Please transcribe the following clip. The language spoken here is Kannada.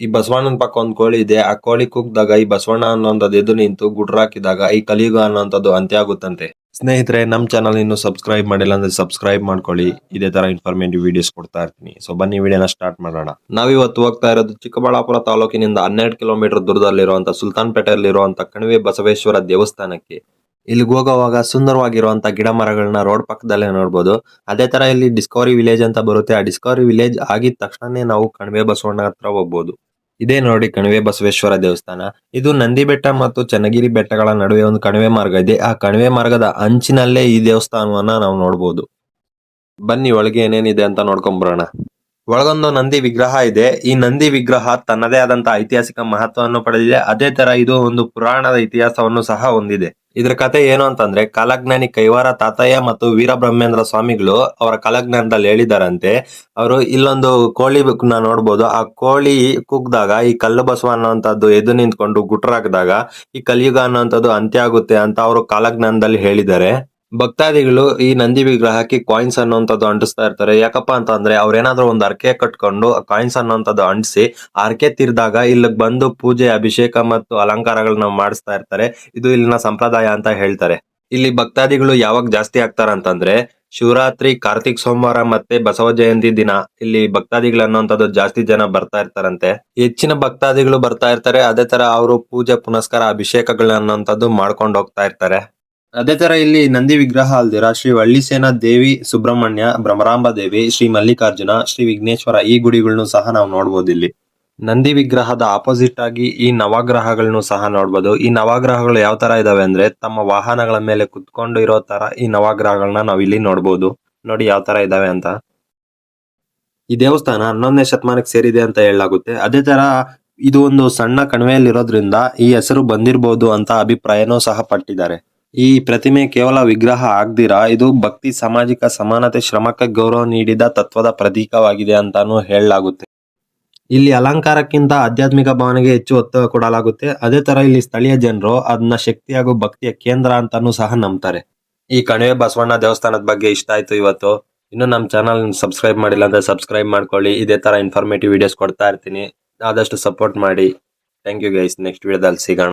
ಈ ಬಸವಣ್ಣನ ಪಕ್ಕ ಒಂದು ಕೋಳಿ ಇದೆ. ಆ ಕೋಳಿ ಕೂಗ್ದಾಗ ಈ ಬಸವಣ್ಣ ಅನ್ನೋದ್ ಎದ್ದು ನಿಂತು ಗುಡ್ರಾಕಿದಾಗ ಈ ಕಲಿಯುಗ ಅನ್ನೋಂಥದ್ದು ಅಂತ್ಯ ಆಗುತ್ತಂತೆ ಸ್ನೇಹಿತರೆ, ನಮ್ ಚಾನಲ್ ಇನ್ನು ಸಬ್ಸ್ಕ್ರೈಬ್ ಮಾಡಿಲ್ಲ ಅಂದ್ರೆ ಸಬ್ಸ್ಕ್ರೈಬ್ ಮಾಡ್ಕೊಳ್ಳಿ. ಇದೇ ತರ ಇನ್ಫಾರ್ಮೇಟಿವ್ ವಿಡಿಯೋಸ್ ಕೊಡ್ತಾ ಇರ್ತೀನಿ. ಸೊ ಬನ್ನಿ, ವಿಡಿಯೋನ ಸ್ಟಾರ್ಟ್ ಮಾಡೋಣ. ನಾವಿವತ್ತು ಹೋಗ್ತಾ ಇರೋದು ಚಿಕ್ಕಬಳ್ಳಾಪುರ ತಾಲೂಕಿನಿಂದ ಹನ್ನೆರಡು ಕಿಲೋಮೀಟರ್ ದೂರದಲ್ಲಿರುವಂತ ಸುಲ್ತಾನ್ಪೇಟೆಯಲ್ಲಿರುವಂತ ಕಣಿವೆ ಬಸವೇಶ್ವರ ದೇವಸ್ಥಾನಕ್ಕೆ. ಇಲ್ಲಿಗೆ ಹೋಗುವಾಗ ಸುಂದರವಾಗಿರುವಂತ ಗಿಡ ಮರಗಳನ್ನ ರೋಡ್ ಪಕ್ಕದಲ್ಲೇ ನೋಡ್ಬೋದು. ಅದೇ ತರ ಇಲ್ಲಿ ಡಿಸ್ಕವರಿ ವಿಲೇಜ್ ಅಂತ ಬರುತ್ತೆ. ಆ ಡಿಸ್ಕವರಿ ವಿಲೇಜ್ ಆಗಿದ ತಕ್ಷಣನೇ ನಾವು ಕಣಿವೆ ಬಸವಣ್ಣ ಹತ್ರ ಹೋಗ್ಬೋದು. ಇದೇ ನೋಡಿ ಕಣಿವೆ ಬಸವೇಶ್ವರ ದೇವಸ್ಥಾನ. ಇದು ನಂದಿ ಬೆಟ್ಟ ಮತ್ತು ಚನ್ನಗಿರಿ ಬೆಟ್ಟಗಳ ನಡುವೆ ಒಂದು ಕಣಿವೆ ಮಾರ್ಗ ಇದೆ. ಆ ಕಣಿವೆ ಮಾರ್ಗದ ಅಂಚಿನಲ್ಲೇ ಈ ದೇವಸ್ಥಾನವನ್ನ ನಾವು ನೋಡಬಹುದು ಬನ್ನಿ, ಒಳಗೆ ಏನೇನಿದೆ ಅಂತ ನೋಡ್ಕೊಂಡ್ ಬರೋಣ. ಒಳಗೊಂದು ನಂದಿ ವಿಗ್ರಹ ಇದೆ. ಈ ನಂದಿ ವಿಗ್ರಹ ತನ್ನದೇ ಆದಂತ ಐತಿಹಾಸಿಕ ಮಹತ್ವವನ್ನು ಪಡೆದಿದೆ. ಅದೇ ತರ ಇದು ಒಂದು ಪುರಾಣದ ಇತಿಹಾಸವನ್ನು ಸಹ ಹೊಂದಿದೆ. ಇದರ ಕತೆ ಏನು ಅಂತಂದ್ರೆ, ಕಾಲಜ್ಞಾನಿ ಕೈವಾರ ತಾತಯ್ಯ ಮತ್ತು ವೀರಬ್ರಹ್ಮೇಂದ್ರ ಸ್ವಾಮಿಗಳು ಅವರ ಕಾಲಜ್ಞಾನದಲ್ಲಿ ಹೇಳಿದಾರಂತೆ, ಅವರು ಇಲ್ಲೊಂದು ಕೋಳಿ ನೋಡ್ಬೋದು. ಆ ಕೋಳಿ ಕುಗ್ದಾಗ, ಈ ಕಲ್ಲು ಬಸವ ಅನ್ನೋಂಥದ್ದು ಎದ್ದು ನಿಂತ್ಕೊಂಡು ಗುಟ್ರಾಕ್ದಾಗ, ಈ ಕಲಿಯುಗ ಅನ್ನೋಂಥದ್ದು ಅಂತ್ಯ ಆಗುತ್ತೆ ಅಂತ ಅವರು ಕಾಲಜ್ಞಾನದಲ್ಲಿ ಹೇಳಿದ್ದಾರೆ ಭಕ್ತಾದಿಗಳು ಈ ನಂದಿ ವಿಗ್ರಹಕ್ಕೆ ಕಾಯಿನ್ಸ್ ಅನ್ನುವಂಥದ್ದು ಅಂಟಿಸ್ತಾ ಇರ್ತಾರೆ. ಯಾಕಪ್ಪ ಅಂತಂದ್ರೆ ಅವ್ರೇನಾದ್ರೂ ಒಂದು ಅರ್ಕೆ ಕಟ್ಕೊಂಡು ಕಾಯಿನ್ಸ್ ಅನ್ನುವಂಥದ್ದು ಅಂಟಿಸಿ ಅರ್ಕೆ ತೀರ್ದಾಗ ಇಲ್ಲಿ ಬಂದು ಪೂಜೆ, ಅಭಿಷೇಕ ಮತ್ತು ಅಲಂಕಾರಗಳನ್ನ ಮಾಡಿಸ್ತಾ ಇರ್ತಾರೆ. ಇದು ಇಲ್ಲಿನ ಸಂಪ್ರದಾಯ ಅಂತ ಹೇಳ್ತಾರೆ. ಇಲ್ಲಿ ಭಕ್ತಾದಿಗಳು ಯಾವಾಗ ಜಾಸ್ತಿ ಆಗ್ತಾರ ಅಂತಂದ್ರೆ ಶಿವರಾತ್ರಿ, ಕಾರ್ತಿಕ್ ಸೋಮವಾರ ಮತ್ತೆ ಬಸವ ಜಯಂತಿ ದಿನ. ಇಲ್ಲಿ ಭಕ್ತಾದಿಗಳು ಅನ್ನೋಂಥದ್ದು ಜಾಸ್ತಿ ಜನ ಬರ್ತಾ ಇರ್ತಾರಂತೆ. ಹೆಚ್ಚಿನ ಭಕ್ತಾದಿಗಳು ಬರ್ತಾ ಇರ್ತಾರೆ. ಅದೇ ತರ ಅವರು ಪೂಜೆ, ಪುನಸ್ಕಾರ, ಅಭಿಷೇಕಗಳನ್ನ ಅನ್ನೋಂಥದ್ದು ಮಾಡ್ಕೊಂಡು ಹೋಗ್ತಾ ಇರ್ತಾರೆ. ಅದೇ ತರ ಇಲ್ಲಿ ನಂದಿ ವಿಗ್ರಹ ಅಲ್ದಿರ ಶ್ರೀ ವಳ್ಳಿಸೇನ ದೇವಿ ಸುಬ್ರಹ್ಮಣ್ಯ ಭ್ರಮರಾಂಬ ದೇವಿ, ಶ್ರೀ ಮಲ್ಲಿಕಾರ್ಜುನ, ಶ್ರೀ ವಿಘ್ನೇಶ್ವರ ಈ ಗುಡಿಗಳನ್ನು ಸಹ ನಾವು ನೋಡ್ಬೋದು ಇಲ್ಲಿ. ನಂದಿ ವಿಗ್ರಹದ ಆಪೋಸಿಟ್ ಆಗಿ ಈ ನವಗ್ರಹಗಳನ್ನು ಸಹ ನೋಡ್ಬೋದು. ಈ ನವಗ್ರಹಗಳು ಯಾವ ತರ ಇದಾವೆ ಅಂದ್ರೆ ತಮ್ಮ ವಾಹನಗಳ ಮೇಲೆ ಕುತ್ಕೊಂಡು ಇರೋ ತರ ಈ ನವಗ್ರಹಗಳನ್ನ ನಾವು ಇಲ್ಲಿ ನೋಡ್ಬೋದು. ನೋಡಿ ಯಾವ ತರ ಇದಾವೆ ಅಂತ. ಈ ದೇವಸ್ಥಾನ ಹನ್ನೊಂದನೇ ಶತಮಾನಕ್ಕೆ ಸೇರಿದೆ ಅಂತ ಹೇಳಲಾಗುತ್ತೆ. ಅದೇ ತರ ಇದು ಒಂದು ಸಣ್ಣ ಕಣಿವೆಯಲ್ಲಿರೋದ್ರಿಂದ ಈ ಹೆಸರು ಬಂದಿರಬಹುದು ಅಂತ ಅಭಿಪ್ರಾಯನೂ ಸಹ ಪಟ್ಟಿದ್ದಾರೆ. ಈ ಪ್ರತಿಮೆ ಕೇವಲ ವಿಗ್ರಹ ಆಗ್ದಿರಾ? ಇದು ಭಕ್ತಿ, ಸಾಮಾಜಿಕ ಸಮಾನತೆ, ಶ್ರಮಕ್ಕೆ ಗೌರವ ನೀಡಿದ ತತ್ವದ ಪ್ರತೀಕವಾಗಿದೆ ಅಂತಾನು ಹೇಳಲಾಗುತ್ತೆ. ಇಲ್ಲಿ ಅಲಂಕಾರಕ್ಕಿಂತ ಆಧ್ಯಾತ್ಮಿಕ ಭಾವನೆಗೆ ಹೆಚ್ಚು ಒತ್ತು ಕೊಡಲಾಗುತ್ತೆ. ಅದೇ ತರ ಇಲ್ಲಿ ಸ್ಥಳೀಯ ಜನರು ಅದನ್ನ ಶಕ್ತಿ ಹಾಗೂ ಭಕ್ತಿಯ ಕೇಂದ್ರ ಅಂತಾನು ಸಹ ನಂಬ್ತಾರೆ. ಈ ಕಣಿವೆ ಬಸವಣ್ಣ ದೇವಸ್ಥಾನದ ಬಗ್ಗೆ ಇಷ್ಟ ಆಯ್ತು ಇವತ್ತು. ಇನ್ನು ನಮ್ಮ ಚಾನಲ್ ಸಬ್ಸ್ಕ್ರೈಬ್ ಮಾಡಿಲ್ಲ ಅಂದ್ರೆ ಸಬ್ಸ್ಕ್ರೈಬ್ ಮಾಡ್ಕೊಳ್ಳಿ. ಇದೇ ತರ ಇನ್ಫಾರ್ಮೇಟಿವ್ ವಿಡಿಯೋಸ್ ಕೊಡ್ತಾ ಇರ್ತೀನಿ. ಆದಷ್ಟು ಸಪೋರ್ಟ್ ಮಾಡಿ. ಥ್ಯಾಂಕ್ ಯು ಗೈಸ್ ನೆಕ್ಸ್ಟ್ ವಿಡಿಯೋದಲ್ಲಿ ಸಿಗೋಣ.